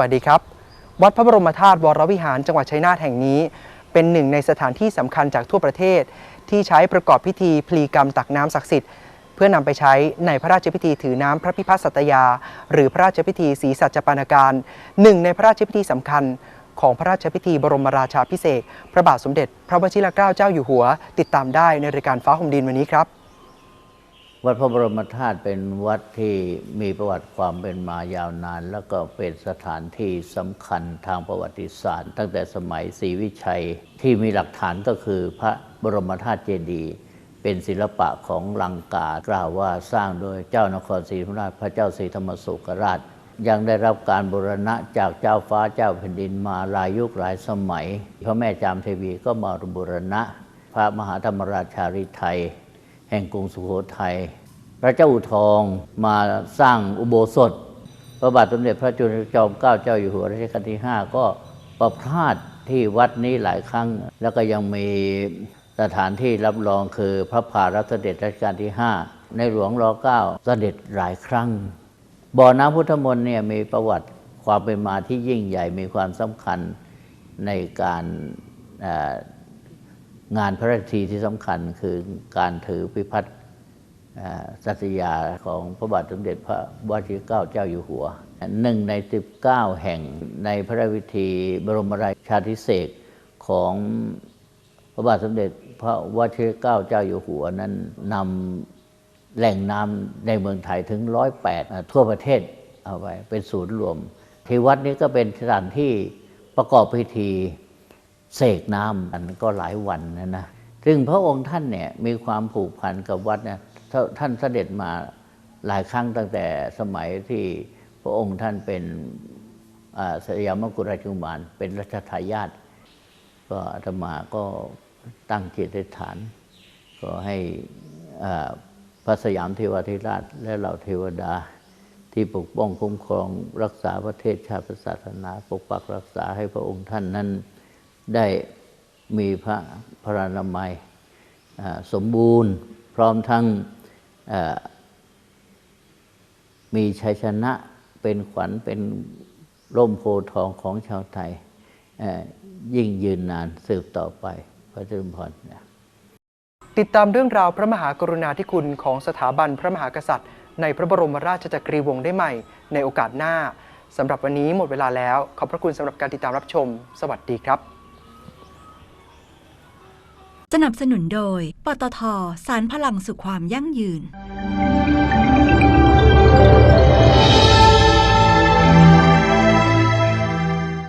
วัสดีครับ วัดพระบรมธาตุวรวิหารจังหวัดชัยนาทแห่งนี้ เป็นหนึ่งในสถานที่สำคัญจากทั่วประเทศ ที่ใช้ประกอบพิธีพลีกรรมตักน้ำศักดิ์สิทธิ์เพื่อนำไปใช้ในพระราชพิธีถือน้ำพระพิพัฒน์สัตยา หรือพระราชพิธีศรีสัจจปานาการหนึ่งในพระราชพิธีสำคัญ ของพระราชพิธีบรมราชาพิเศษพระบาทสมเด็จ พระวชิรเกล้าเจ้าอยู่หัว ติดตามได้ในรายการฟ้าห่มดินวันนี้ครับ วัดพระบรมธาตุเป็นวัดที่มีประวัติความเป็นมายาวนาน แล้วก็เป็นสถานที่สำคัญทางประวัติศาสตร์ ตั้งแต่สมัยศรีวิชัยที่มีหลักฐานก็คือพระบรมธาตุเจดีย์เป็นศิลปะของลังกากล่าวว่าสร้างโดยเจ้านครศรีธรรมราชพระเจ้าศรีธรรมสุขราช ยังได้รับการบูรณะจากเจ้าฟ้าเจ้าแผ่นดินมาหลายยุคหลายสมัย พระแม่จามเทวีก็มาบูรณะ พระมหาธรรมราชาริไทย แห่งกรุงสุโขทัย พระเจ้าอู่ทองมาสร้างอุโบสถ พระบาทสมเด็จพระจุลจอมเกล้าเจ้าอยู่หัวรัชกาลที่ 5 ก็ประพาสที่วัดนี้หลายครั้ง แล้วก็ยังมีสถานที่รับรองคือพระพารับเสด็จรัชกาลที่ 5 ในหลวงรอเก้าเสด็จหลายครั้ง บ่อน้ำพุทธมนต์เนี่ยมีประวัติความเป็นมาที่ยิ่งใหญ่มีความสำคัญในการงานพระราชพิธีที่สำคัญคือการถือพิพัฒน์ สัตยาของพระบาทสมเด็จพระวชิรเกล้าเจ้าอยู่หัวหนึ่งใน 19 แห่งในพระราชพิธีบรมราชาธิเศษกของพระบาทสมเด็จพระวชิรเกล้าเจ้าอยู่หัวนั้นนำแหล่งน้ำในเมืองไทยถึงร้อยแปดทั่วประเทศเอาไว้เป็นศูนย์รวม ที่วัดนี้ก็เป็นสถานที่ประกอบพิธีเสกน้ำมันก็หลายวันนะนะซึ่งพระองค์ท่านเนี่ยมีความผูกพันกับวัดเนี่ย ท่านเสด็จมาหลายครั้งตั้งแต่สมัยที่พระองค์ท่านเป็นสยามกุฎราชกุมารเป็นรัชทายาทก็อาตมาก็ตั้งจิตอธิษฐาน ก็ให้พระสยามเทวาธิราชและเหล่าเทวดาที่ปกป้องคุ้มครองรักษาประเทศชาติศาสนา ปกปักรักษาให้พระองค์ท่านนั้นได้มีพระพรานามัยอ่สมบูรณ์ พร้อมทั้ง มีชัยชนะเป็นขวัญเป็นร่มโพธทองของชาวไทย ยิ่งยืนนานสืบต่อไปพระเจริญพรติดตามเรื่องราวพระมหากรุณาธิคุณของสถาบันพระมหากษัตริย์ ในพระบรมราชจักรีวงศ์ได้ใหม่ ในโอกาสหน้าสำหรับวันนี้หมดเวลาแล้ว ขอบพระคุณสำหรับการติดตามรับชม สวัสดีครับ นับสนุนโดย ปตทสารพลังสู่ความยั่งยืน